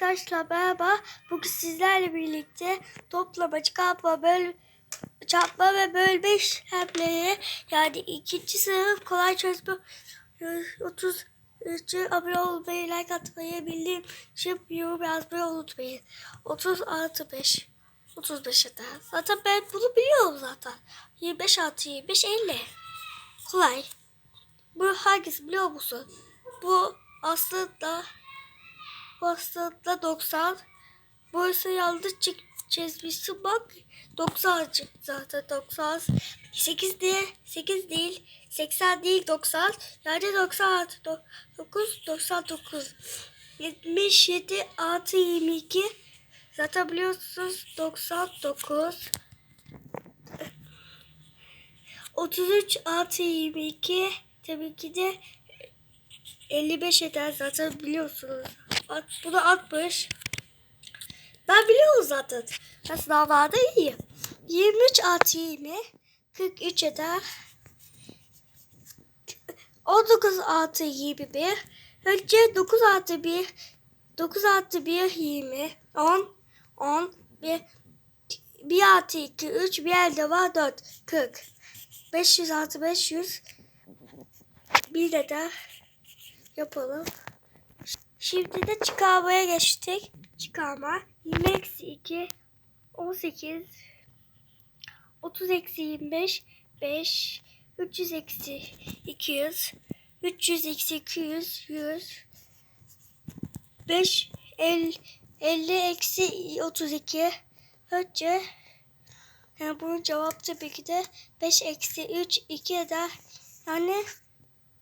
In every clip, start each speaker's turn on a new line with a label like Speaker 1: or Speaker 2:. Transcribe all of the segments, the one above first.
Speaker 1: Arkadaşlar merhaba. Bugün sizlerle birlikte toplama, çıkartma, böl, çarpma ve bölme işlemleri yani ikinci sınıf kolay çözme 30 abone olmayı, like atmayı, bildiğim için yorum yazmayı unutmayın. 30 artı 5. 35 eder. Zaten ben bunu biliyorum zaten. 25 artı 25 50. Kolay. Bu hangisi biliyor musun? Bu aslında bu aslında 90. Burası yanlış çık çizmişsin bak. 90 çıktı zaten 90. 8 değil, 8 değil, 80 değil 90. Yani 90 artı 9, 99. 77 artı 22. Zaten biliyorsunuz 99. 33 artı 22 tabii ki de 55 eder zaten biliyorsunuz. At, bu da 60. Ben biliyorum zaten. Ben sınavlarda iyiyim. 23 artı 20 43 eder. 19 artı 21 Önce 9 artı 1 9 artı 1 20 10 10 1 1 artı 2 3 bir elde var 4 40 500 artı 500 bir de de yapalım. Şimdi de çıkarmaya geçtik. Çıkarma. 20 eksi 2 18 30 eksi 25 5 300 eksi 200 300 eksi 200 100 5 50, 50 eksi 32 Önce yani bunun cevap tabii ki de 5 eksi 3 2 eder. Yani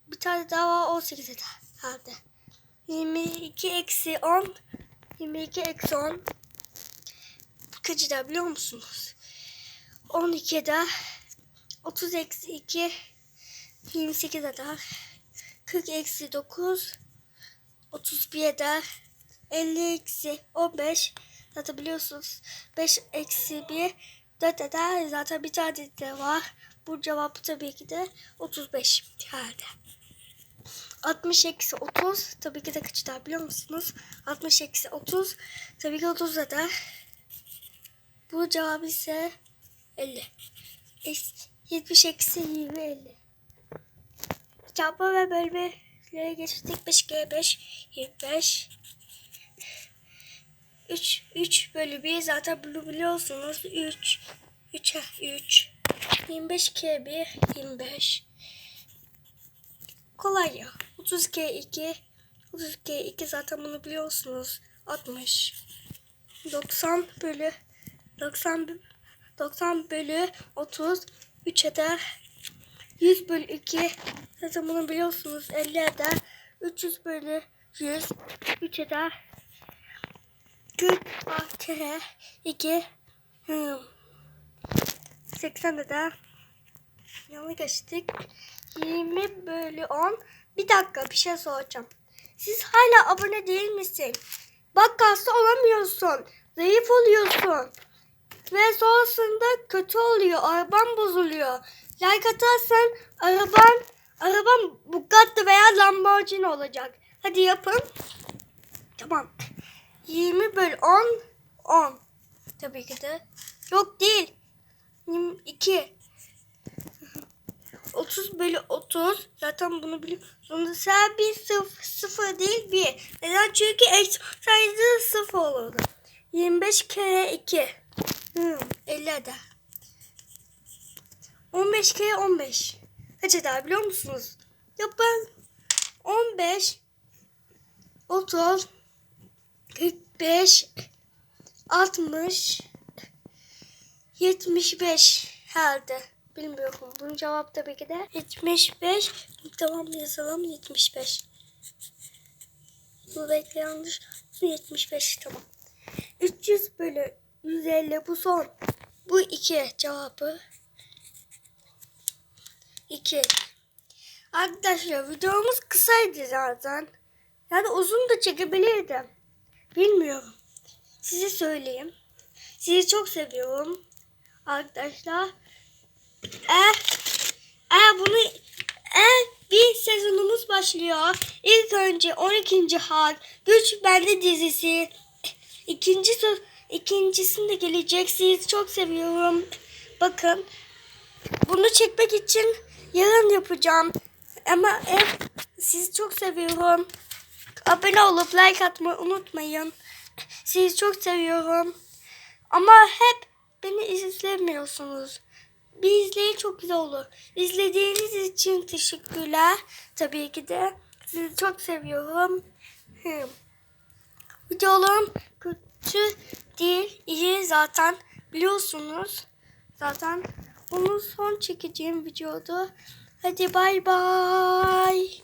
Speaker 1: bir tane daha var 18 eder. Hadi. 22 eksi 10 22 eksi 10 kaç eder biliyor musunuz? 12 eder. 30 eksi 2 28 eder. 40 eksi 9 31 eder. 50 eksi 15 zaten biliyorsunuz 5 eksi 1 4 eder. Zaten bir tane de var. Bu cevabı tabii ki de 35 herhalde. 60 eksi 30 tabii ki de kaç eder biliyor musunuz? 60 eksi 30 tabii ki 30 eder. Bu cevabı ise 50. Es- 70 eksi 20 50. Çarpma ve bölmelere geçtik. 5 G 5 25 3 3 bölü 1 zaten bunu biliyorsunuz. 3 3 3 25 K 1 25 Kolay ya. 30 K 2 30 K 2 zaten bunu biliyorsunuz. 60 90 bölü 90 90 bölü 30 3 eder. 100 bölü 2 zaten bunu biliyorsunuz 50 eder. 300 bölü 100 3 eder. 40 kere 2 hmm, 80 eder. Yanlış geçtik. 20 bölü 10. Bir dakika bir şey soracağım. Siz hala abone değil misin? Bak hasta olamıyorsun. Zayıf oluyorsun. Ve sonrasında kötü oluyor. Araban bozuluyor. Like atarsan araban araban Bugatti veya Lamborghini olacak. Hadi yapın. Tamam. 20 bölü 10 10. Tabii ki de. Yok değil. 22. 30 bölü 30. Zaten bunu biliyorsunuz. Sen bir sıfır, sıfır değil bir. Neden? Çünkü eksi sayısı sıfır olurdu. 25 kere 2. Hmm, 50 eder. 15 kere 15. Kaç eder biliyor musunuz? Ya ben 15 30 45 60 75 herhalde. Bilmiyorum. Bunun cevabı tabii ki de 75. Tamam yazalım 75. Bu bekle yanlış. 75 tamam. 300 bölü 150 bu son. Bu 2 cevabı. 2. Arkadaşlar videomuz kısaydı zaten. Yani uzun da çekebilirdim. Bilmiyorum. Size söyleyeyim. Sizi çok seviyorum. Arkadaşlar. Eğer, eğer bunu eğer bir sezonumuz başlıyor. İlk önce 12. hal Güç Bende dizisi İkinci ikincisinde gelecek. Sizi çok seviyorum. Bakın. Bunu çekmek için yarın yapacağım. Ama hep sizi çok seviyorum. Abone olup like atmayı unutmayın. Sizi çok seviyorum. Ama hep beni izlemiyorsunuz. Bir izleyin çok güzel olur. İzlediğiniz için teşekkürler. Tabii ki de sizi çok seviyorum. Videolarım kötü değil, iyi zaten biliyorsunuz. Zaten bunu son çekeceğim videodu. Hadi bay bay.